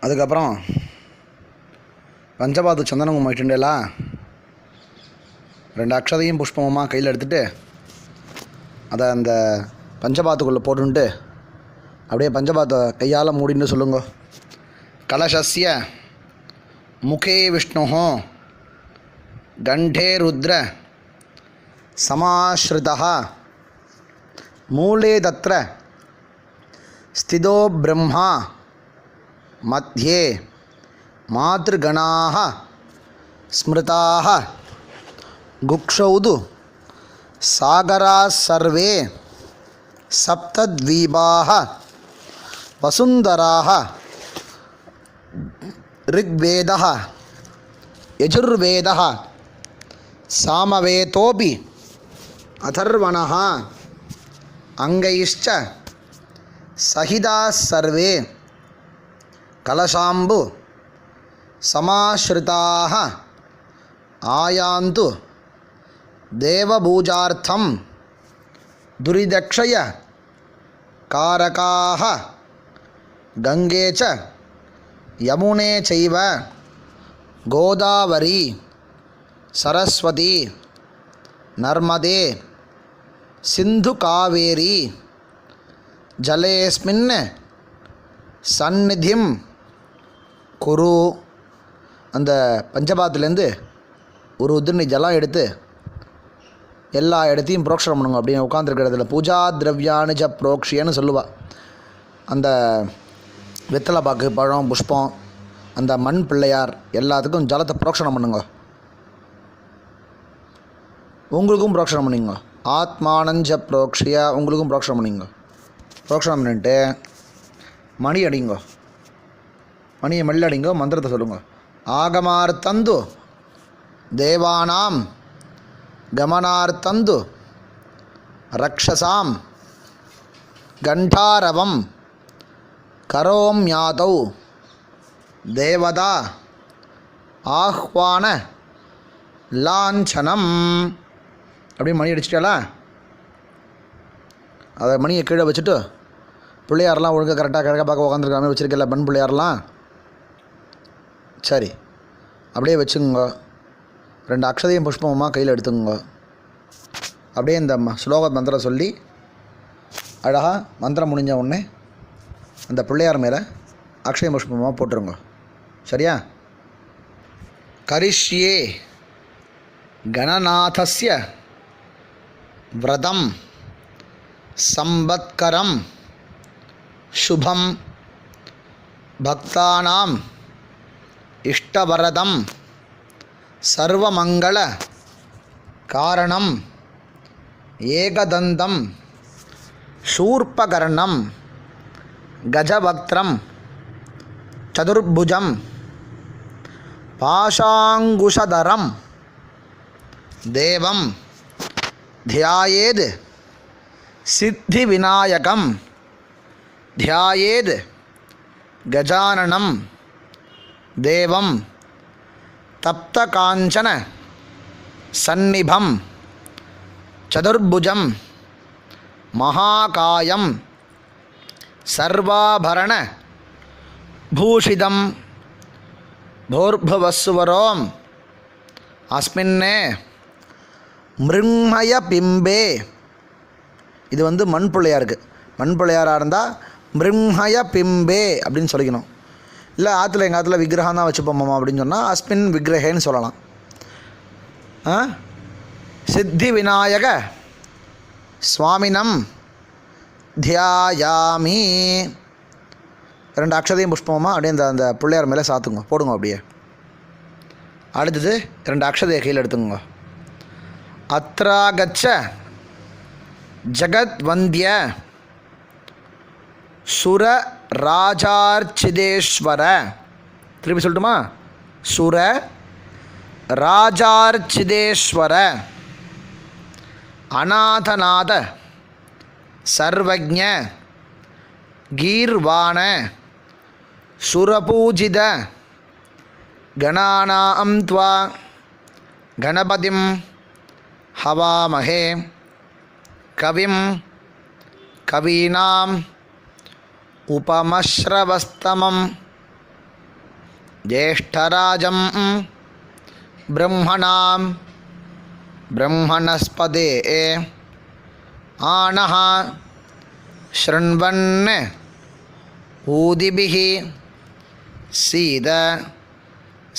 அதுக்கப்புறம் பஞ்சபாத்து சந்தனமும் இட்டுண்டேலா ரெண்டு அக்ஷதையும் புஷ்பமுமாக கையில் எடுத்துகிட்டு அதை அந்த பஞ்சபாத்துக்குள்ளே போட்டுன்ட்டு அப்படியே பஞ்சபாத்தை கையால் மூடின்னு சொல்லுங்க. கலசஸ்ய முகே விஷ்ணு கண்டே ருத்ர சமாஸ்ருதா மூலே தத்ர ஸ்திதோ பிரம்மா मध्ये मातृगणाः स्मृताः गुक्षौदु सागराः सर्वे सप्तद्वीपाः वसुन्धराः ऋग्वेदः यजुर्वेदः सामवेतोऽपि अथर्वणः अङ्गैश्च सहिताः सर्वे कलशाबु सश्रिता आयान्तु। देवपूजार्थं दुरिदक्षय। कारकाः गङ्गे च। यमुने चैव। गोदावरी। सरस्वती। नर्मदे। सिन्धुकावेरी। जलेऽस्मिन् सन्निधिम। குரு அந்த பஞ்சபாத்துலேருந்து ஒரு உதிர்ணி ஜலம் எடுத்து எல்லா இடத்தையும் புரோக்ஷனம் பண்ணுங்க. அப்படின்னு உட்காந்துருக்கிற இடத்துல பூஜா திரவியானுஜ புரோக்ஷியன்னு சொல்லுவா. அந்த வெத்தலை பாக்கு பழம் புஷ்பம் அந்த மண் பிள்ளையார் எல்லாத்துக்கும் ஜலத்தை புரோக்ஷனம் பண்ணுங்க. உங்களுக்கும் புரோக்ஷனம் பண்ணிங்க. ஆத்மானஞ்ச புரோக்ஷியா உங்களுக்கும் புரோக்ஷனம் பண்ணிங்க. புரோக்ஷனம் பண்ணிட்டு மணி அடிங்கோ. மணியை மெல்லடிங்கோ மந்திரத்தை சொல்லுங்க. ஆகமார்த்தந்து தேவானாம் கமனார்த்தந்து ரக்ஷசாம் கண்டாரவம் கரோம்யாதௌ தேவதா ஆஹ்வான லாஞ்சனம். அப்படி மணி அடிச்சிட்டாளா அதை மணியை கீழே வச்சுட்டு பிள்ளையாரெலாம் ஒழுங்காக கரெக்டாக கிழக்க பார்க்க உட்காந்துருக்காம வச்சுருக்கல பெண் பிள்ளையாரெலாம் சரி. அப்படியே வச்சுக்கோங்க. ரெண்டு அக்ஷதையும் புஷ்பமாக கையில் எடுத்துக்கோங்க. அப்படியே இந்த ம- ஸ்லோக மந்திரம் சொல்லி அழகாக மந்திரம் முடிஞ்ச உடனே அந்த பிள்ளையார் மேலே அக்ஷய புஷ்பமாக போட்டுருங்க. சரியா? கரிஷ்யே கணநாதஸ்ய விரதம் சம்பத்கரம் இஷ்டவரதம். சர்வமங்கள காரணம். ஏகதந்தம். சூர்பகர்ணம். கஜவக்திரம் சதுர்புஜம். பாஷாங்குஷதரம். தேவம். தியாயேது. சித்தி விநாயகம் தியாயேது. கஜானனம். தேவம் தப்த காஞ்சன சந்நிபம் சதுர்புஜம் மகாகாயம் சர்வாபரண பூஷிதம் போர்பவஸ்வரோம் அஸ்மின்னே மிருங்மய பிம்பே. இது வந்து மண்புள்ளையாக இருக்குது மண்புள்ளையாராக இருந்தால் மிருங்மய பிம்பே அப்படின்னு சொல்லிக்கணும். இல்லை ஆற்றுல எங்கள் ஆற்றுல விக்கிரகம் தான் வச்சுப்போம்மா அப்படின்னு சொன்னால் அஸ்மின் விக்கிரகேன்னு சொல்லலாம். ஆ? சித்தி விநாயக சுவாமினம் தியாயாமி. ரெண்டு அக்ஷதையும் புஷ்பமாக அப்படியே அந்த அந்த பிள்ளையார் மேலே சாத்துங்க போடுங்க அப்படியே. அடுத்தது ரெண்டு அக்ஷதையை கையில் எடுத்துங்க அத்ராகச்ச ஜகத்வந்திய சுர ராஜார்ச்சிதேஸ்வர திருப்பி சொல்லட்டுமா? சுர ராஜார்ச்சிதேஸ்வர அநாதநாத சர்வஜ கீர்வாண சுரபூஜித கணானாம் துவா. கணபதிம் ஹவாமகே. கவிம் கவீனாம் उपमश्रवस्तमं ज्येष्ठराजं ब्रह्मणां ब्रह्मणस्पदे आणः शृण्वन् ऊदिभिः सीद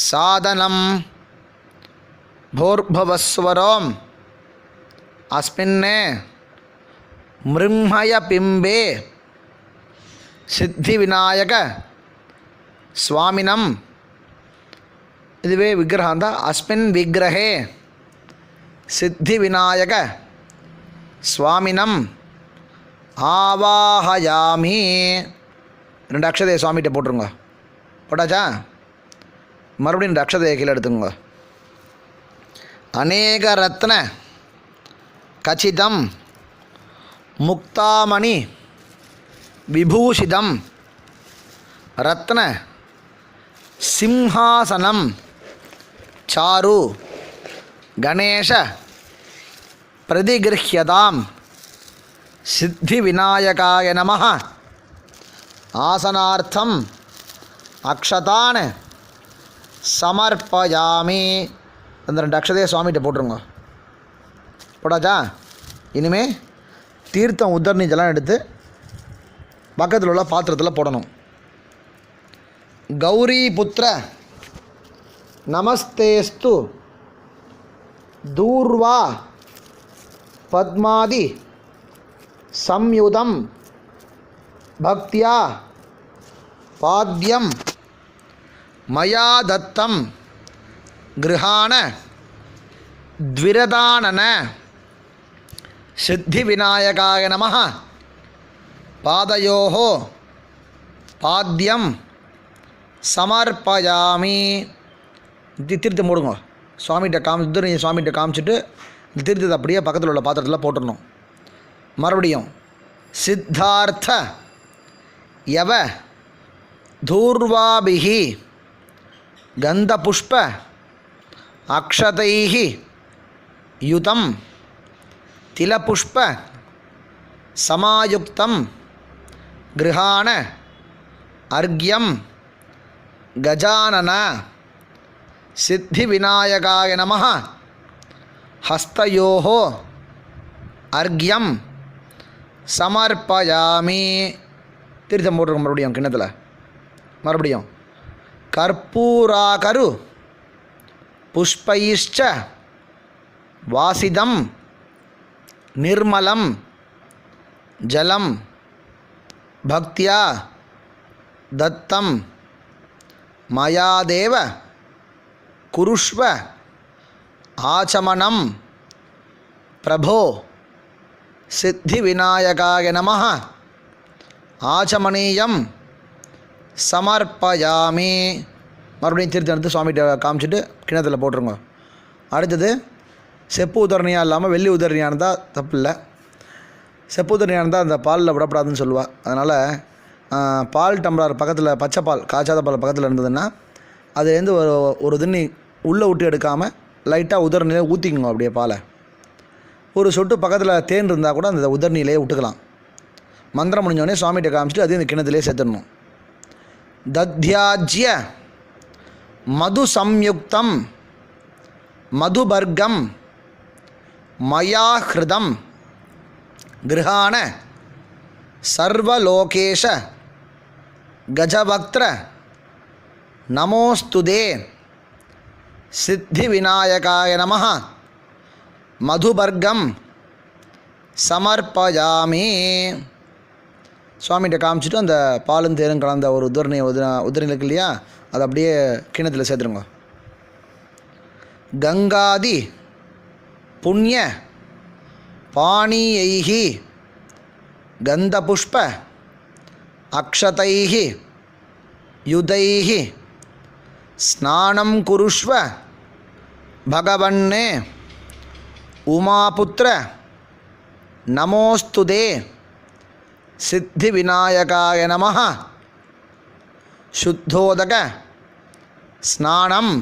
सादनं भूर्भुवस्वरोम्। अस्मिन् சித்தி விநாயக சுவாமினம். இதுவே விக்கிரகம் தான். அஸ்மின் விக்கிரகே. சித்தி விநாயக சுவாமினம். ஆவாஹயாமி ரெண்டு அக்ஷதையை சுவாமிகிட்ட போட்டுருங்க. போட்டாச்சா? மறுபடியும் ரெண்டு அக்ஷதையை கீழே எடுத்துங்க அநேக ரத்ன கச்சிதம். முக்தாமணி. விபூஷிதம் ரத்ன சிம்ஹாசனம் சாரு கணேஷ பிரதிகிருஹியதாம் சித்தி விநாயகாய நம ஆசனார்த்தம் அக்ஷதான் சமர்ப்பயாமி. அந்த ரெண்டு அக்ஷதையை சுவாமிகிட்ட போட்டுருங்க. போடாச்சா இனிமே தீர்த்தம் உத்தரணி எடுத்து பக்கத்தில் உள்ள பாத்திரத்தில் போடணும். கௌரி புத்திர நமஸ்தேஸ்து தூர்வா பத்மாதி சம்யுதம் பக்தியா பாத்தியம் மயா தத்தம் கிருஹாண த்விரதானன சித்திவிநாயகாய நமः பாதையோ பாத்தியம் சமர்ப்பயாமி. தி தீர்த்தம் போடுங்க. சுவாமிகிட்ட காமி உத்தரணியை சுவாமிகிட்ட காமிச்சிட்டு இந்த திருத்தத்தை அப்படியே பக்கத்தில் உள்ள பாத்திரத்தில் போட்டுடணும் மறுபடியும் சித்தார்த்த யவ தூர்வாபிகி கந்தபுஷ்ப அக்ஷதைः யுதம் திலபுஷ்ப சமாயுக்தம் கிருஹாண அர்க்யம் கஜானன சித்தி விநாயகாய நம ஹஸ்தயோः அர்க்யம் சமர்ப்பயாமி. திருத்தம் போட்டிருக்கோம் மறுபடியும் கிண்ணத்தில். மறுபடியும் கற்பூராகரு புஷ்பைஷ்ச வாசிதம் நிர்மலம் ஜலம் பக்தியா? தத்தம். மயாதேவ குருஷ்வ. ஆச்சமனம் பிரபோ. சித்தி விநாயகாய நம ஆச்சமனீயம் சமர்ப்பயாமி. மறுபடியும் திருத்தி எடுத்து சுவாமிகிட்ட காமிச்சிட்டு கிணத்துல போட்டுருங்க. அடுத்தது செப்பு உதரணியாக இல்லாமல் வெள்ளி உதரணியாக இருந்தால் தப்பு இல்லை செப்பு தண்ணியாக இருந்தால் அந்த பாலில் விடப்படாதுன்னு சொல்லுவாள் அதனால் பால் டம்ளர் பக்கத்தில் பச்சை பால் காய்ச்சாத பால் பக்கத்தில் இருந்ததுன்னா அதுலேருந்து ஒரு ஒரு தண்ணி உள்ளே விட்டு எடுக்காமல் லைட்டாக உதர்நிலையை ஊற்றிக்குங்க அப்படியே பாலை. ஒரு சொட்டு பக்கத்தில் தேன் இருந்தால் கூட அந்த உதர்நிலையை விட்டுக்கலாம். மந்திரம் முடிஞ்சோடனே சுவாமிகிட்ட காமிச்சிட்டு அதையும் இந்த கிணத்துலேயே சேர்த்துடணும். தத்யாஜ்ய மது சம்யுக்தம் மதுபர்க்கம் மயா ஹிருதம் கிருஹாண சர்வலோகேஷ கஜபக்திர நமோஸ்துதே சித்திவிநாயகாய நம மதுபர்க்கம் சமர்ப்பயாமி. சுவாமிகிட்ட காமிச்சிட்டு அந்த பாலும் தேரும் கலந்த ஒரு உதிரணி உதிர உதிரணி இருக்கு இல்லையா? அதை அப்படியே கிணத்தில் சேர்த்துருங்க. கங்காதி புண்ணிய பாணியைஹி கந்தபுஷ்ப அக்ஷதைகி யுதைகி ஸ்நானம் குருஷ்வ பகவன்னே உமாபுத்திர நமோஸ்துதே சித்தி விநாயகாய நம சுத்தோதக ஸ்நானம்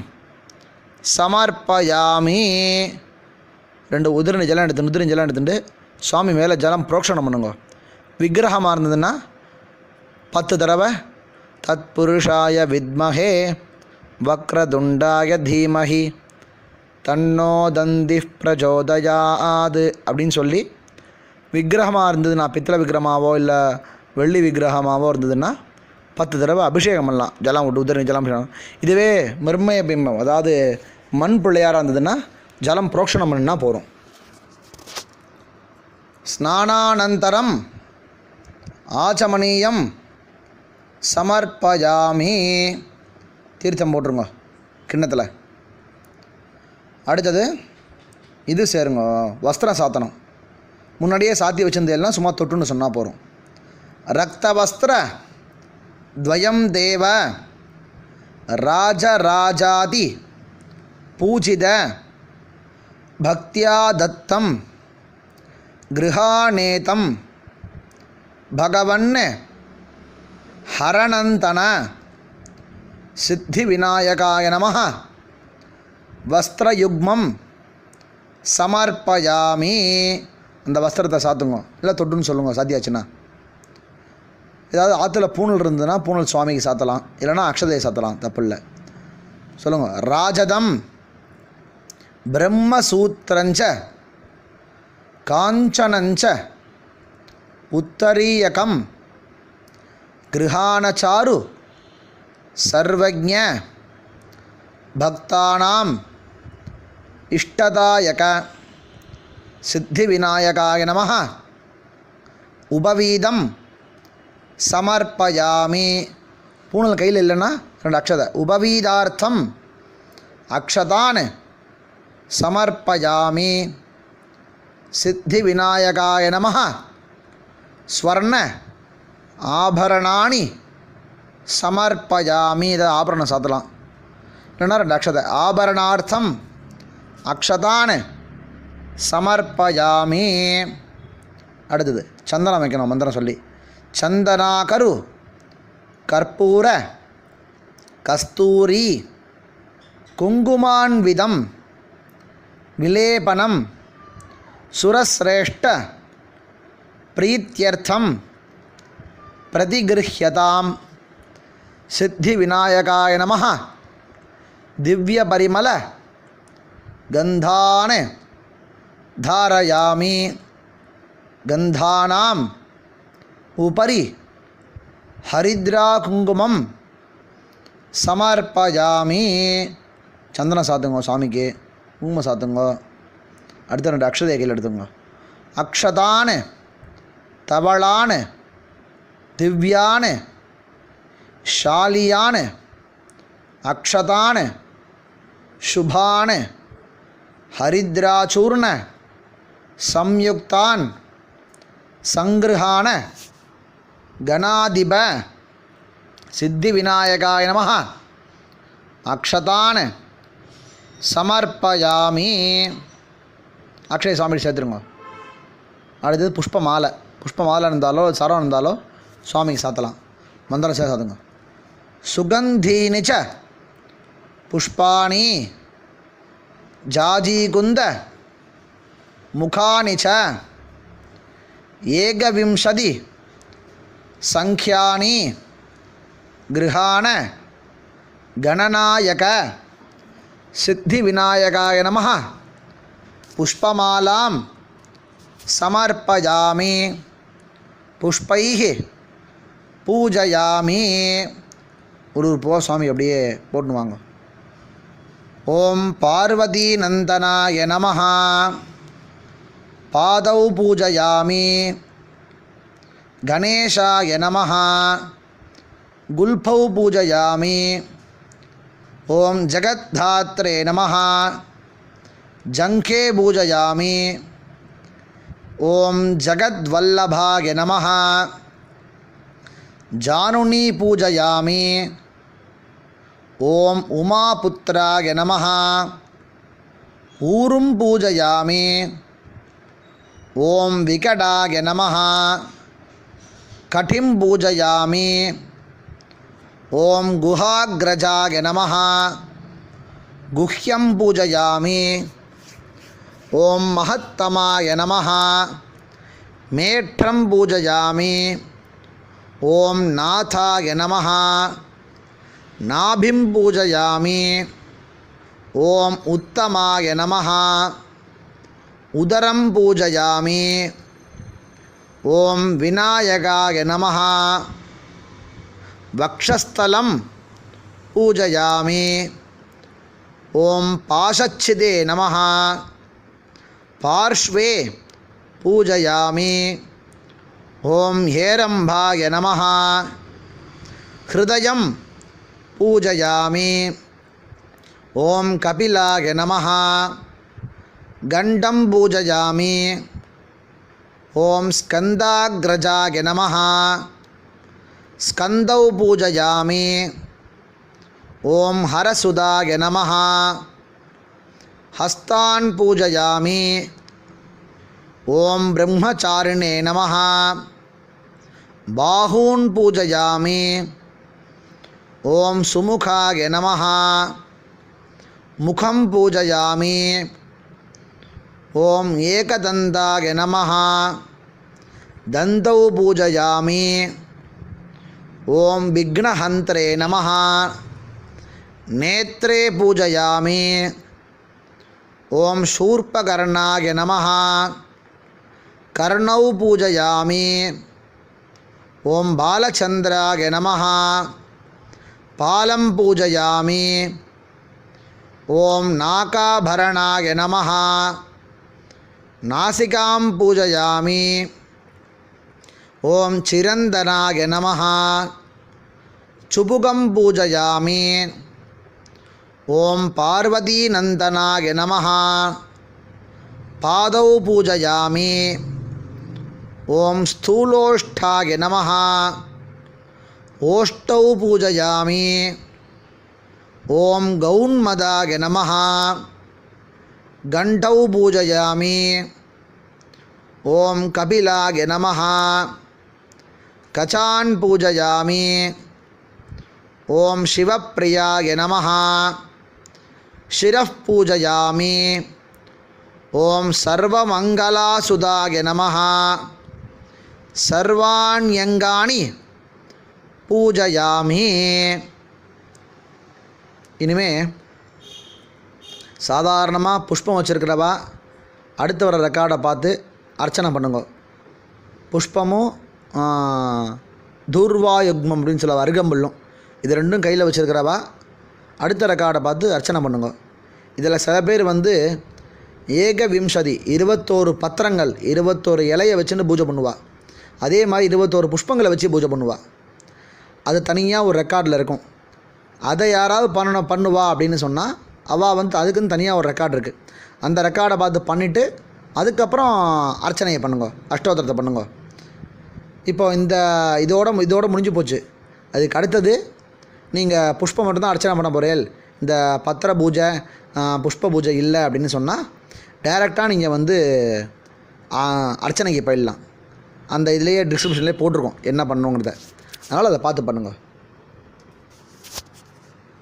சமர்ப்பயாமி. ரெண்டு உதிரணி ஜலம் எடுத்து உதிரணி ஜலம் எடுத்துட்டு சுவாமி மேலே ஜலம் புரோக்ஷணம் பண்ணுங்க. விக்கிரகமாக இருந்ததுன்னா பத்து தடவை தத் புருஷாய வித்மஹே வக்ரதுண்டாய தீமஹி தன்னோ தந்தி பிரஜோதயாது அப்படின்னு சொல்லி விக்கிரகமாக இருந்ததுன்னா பித்தளை விக்கிரமாவோ இல்லை வெள்ளி விக்கிரகமாவோ இருந்ததுன்னா பத்து தடவை அபிஷேகம் பண்ணலாம். ஜலம் விட்டு உதரணி ஜலம் அபிஷேகம் இதுவே மிர்மய பிம்பம் அதாவது மண் பிள்ளையாராக இருந்ததுன்னா ஜலம் புரோக்ஷணம் பண்ணால் போதும். ஸ்நானானந்தரம் ஆச்சமணியம் சமர்ப்பயாமி. தீர்த்தம் போட்டுருங்க கிண்ணத்தில். அடுத்தது இது சேருங்க வஸ்திரம் சாத்தணும். முன்னாடியே சாத்தி வச்சிருந்தெல்லாம் சும்மா தொட்டுன்னு சொன்னால் போகிறோம் ரக்த வஸ்திர துவயம் தேவ ராஜராஜாதி பூஜித பக்தியா தத்தம் கிருஹாநேதம் பகவன் ஹரணந்தன சித்தி விநாயகாய நம வஸ்திரயுக்மம் சமர்ப்பயாமி. அந்த வஸ்திரத்தை சாத்துங்க. இல்லை தொட்டுன்னு சொல்லுங்க சாத்தியாச்சுன்னா. ஏதாவது ஆற்றுல பூணல் இருந்ததுன்னா பூணல் சுவாமிக்கு சாத்தலாம். இல்லைன்னா அக்ஷதையை சாத்தலாம் தப்பு இல்லை சொல்லுங்க. ராஜதம் பிரம்மசூத்திரஞ்ச காஞ்சனஞ்ச உத்தரீயகம் கிருஹானச்சாரு சர்வஜ பக்தானாம் இஷ்டதாயக சித்தி விநாயகாய நம உபவீதம் சமர்ப்பயாமி பூணல் கையில் இல்லைன்னா ரெண்டு அக்ஷத. உபவீதார்த்தம் அக்ஷதான் சமர்ப்பயாமி. சித்தி விநாயகாய நம ஸ்வர்ண ஆபரணாணி. சமர்ப்பயாமி. இதை ஆபரணம் சாத்தலாம். இல்லைன்னா ரெண்டு அக்ஷதை. ஆபரணார்த்தம். அக்ஷதான். சமர்ப்பயாமி. அடுத்தது சந்தனம் வைக்கணும் மந்திரம் சொல்லி. சந்தனாகரு. கற்பூர. கஸ்தூரி. குங்குமான்விதம் विलेपन सुरश्रेष्ठ, प्रीत्यर्थ प्रतिगृह्यता सिद्धि विनायकाय नम। दिव्यपरीम दिव्यपरिमल धारायामी। गंधा उपरी हरिद्राकुंकुम समर्पयामी। चंदन साधु स्वामी के ஊமை சாத்துங்க. அடுத்த ரெண்டு அக்ஷதையை கையில் எடுத்துங்க. அக்ஷதான தவளான திவ்யான ஷாலியான அக்ஷதான சுபான ஹரித்ராச்சூர்ண சம்யுக்தான் சங்கிருஹான கணாதிப சித்தி விநாயகாய நம அக்ஷதான சமர்ப்பயாமி. அக்ஷய சுவாமி சேர்த்துருங்க. அடுத்தது புஷ்ப மாலை புஷ்ப மாலை இருந்தாலோ சரம் இருந்தாலோ சுவாமிக்கு சாத்தலாம். மந்திரம் சேர்த்து சாத்துங்க. சுகந்தீனிச்ச புஷ்பாணி ஜாஜீகுந்த முகானி ஏகவிம்சதி சங்கியானி கிருஹான கணநாயக சித்தி விநாயகாய நம புஷ்பமாலாம் சமர்ப்பயாமி. புஷ்பை பூஜையாமி. ஒரு ஒரு பூவா சுவாமி அப்படியே போட்டுவாங்க ஓம் பார்வதி நந்தனாய நம பாதௌ பூஜையாமி. கணேஷாய நம குல்பௌ பூஜையாமி. ஓம் ஜகத்தாத்ரே நமः ஜங்கே பூஜயாமி ஓம் ஜகத்வல்லபாய நமः ஜானுனி பூஜயாமி ஓம் உமாபுத்திராய நமः ஊரும் பூஜயாமி ஓம் விகடாய நமः கட்டிம் பூஜயாமி ஓம் குஹாகிரஜாய நமः குஹ்யம் பூஜயாமி ஓம் மகத்தமாய நமः மேற்றம் பூஜயாமி ஓம் நாதாய நமः நாபிம் பூஜயாமி ஓம் உத்தமாய நமः உதரம் பூஜயாமி ஓம் விநாயகாய நமः வக்ஷஸ்தலம் பூஜயாமி ஓம் பாசச்சிதே நமः பார்ஷ்வே பூஜயாமி ஓம் ஹேரம்பாய நமः ஹிருதயம் பூஜயாமி ஓம் கபிலாய நமः கண்டம் பூஜயாமி ஓம் ஸ்கந்தாக்ரஜாய நமः ஸ்கந்தௌ பூஜயாமி ஓம் ஹரசுதாய நமः ஹஸ்தான் பூஜயாமி ஓம் பிரம்மச்சாரிணே நமः பாகூன் பூஜயாமி ஓம் சுமுகாய நமः முகம் பூஜயாமி ஓம் ஏகதந்தாய நமः தந்தௌ பூஜயாமி ओम विघ्नहंत्रे नम। नेत्रे पूजयामी। ओम शूर्पकर्णा नम। कर्ण पूजयामी। ओम बालचंद्रा नम। पालं पूजयामी। ओम नाकाभरणा नम। नासीका पूजयामी। ओम चिरंदना नमः। சுபுகம் பூஜயாமி ஓம் பார்வதீநந்தனாய நமः பாதௌ பூஜயாமி ஓம் ஸ்தூலோஷ்டாய நமः ஓஷ்டௌ பூஜயாமி ஓம் கௌன்மதாய நமः கண்டௌ பூஜயாமி ஓம் கபிலாய நமः கச்சான் பூஜயாமி ஓம் சிவப்பிரியாய நமஹா. ஷிரப் பூஜயாமி ஓம் சர்வமங்கலாசுதாய நமஹா. சர்வாண்யங்காணி பூஜையாமி. இனிமே சாதாரணமாக புஷ்பம் வச்சுருக்கிறவா அடுத்து வர ரெக்கார்டை பார்த்து அர்ச்சனை பண்ணுங்க. புஷ்பமும் தூர்வாயுக்மம் அப்படின்னு சொல்ல அருகம்புல்லும் இது ரெண்டும் கையில் வச்சுருக்கிறவா? அடுத்த ரெக்கார்டை பார்த்து அர்ச்சனை பண்ணுங்க. இதில் சில பேர் வந்து ஏக விம்சதி இருபத்தோரு பத்திரங்கள் இருபத்தோரு இலையை வச்சுன்னு பூஜை பண்ணுவாள் அதே மாதிரி இருபத்தோரு புஷ்பங்களை வச்சு பூஜை பண்ணுவாள் அது தனியாக ஒரு ரெக்கார்டில் இருக்கும். அதை யாராவது பண்ணணும் பண்ணுவா அப்படின்னு சொன்னால் அவள் வந்து அதுக்குன்னு தனியாக ஒரு ரெக்கார்டு இருக்குது அந்த ரெக்கார்டை பார்த்து பண்ணிவிட்டு அதுக்கப்புறம் அர்ச்சனையை பண்ணுங்க அஷ்டோத்திரத்தை பண்ணுங்க. இப்போ இந்த இதோட இதோட முடிஞ்சு போச்சு. அதுக்கு அடுத்தது நீங்கள் புஷ்பம் மட்டும்தான் அர்ச்சனை பண்ண போகிறேன் இந்த பத்திர பூஜை புஷ்ப பூஜை இல்லை அப்படின்னு சொன்னால் டைரெக்டாக நீங்கள் வந்து அர்ச்சனைக்கு போயிடலாம். அந்த இதுலேயே டிஸ்கிரிப்ஷன்லேயே போட்டிருக்கோம் என்ன பண்ணணுங்கிறத அதனால் அதை பார்த்து பண்ணுங்கள்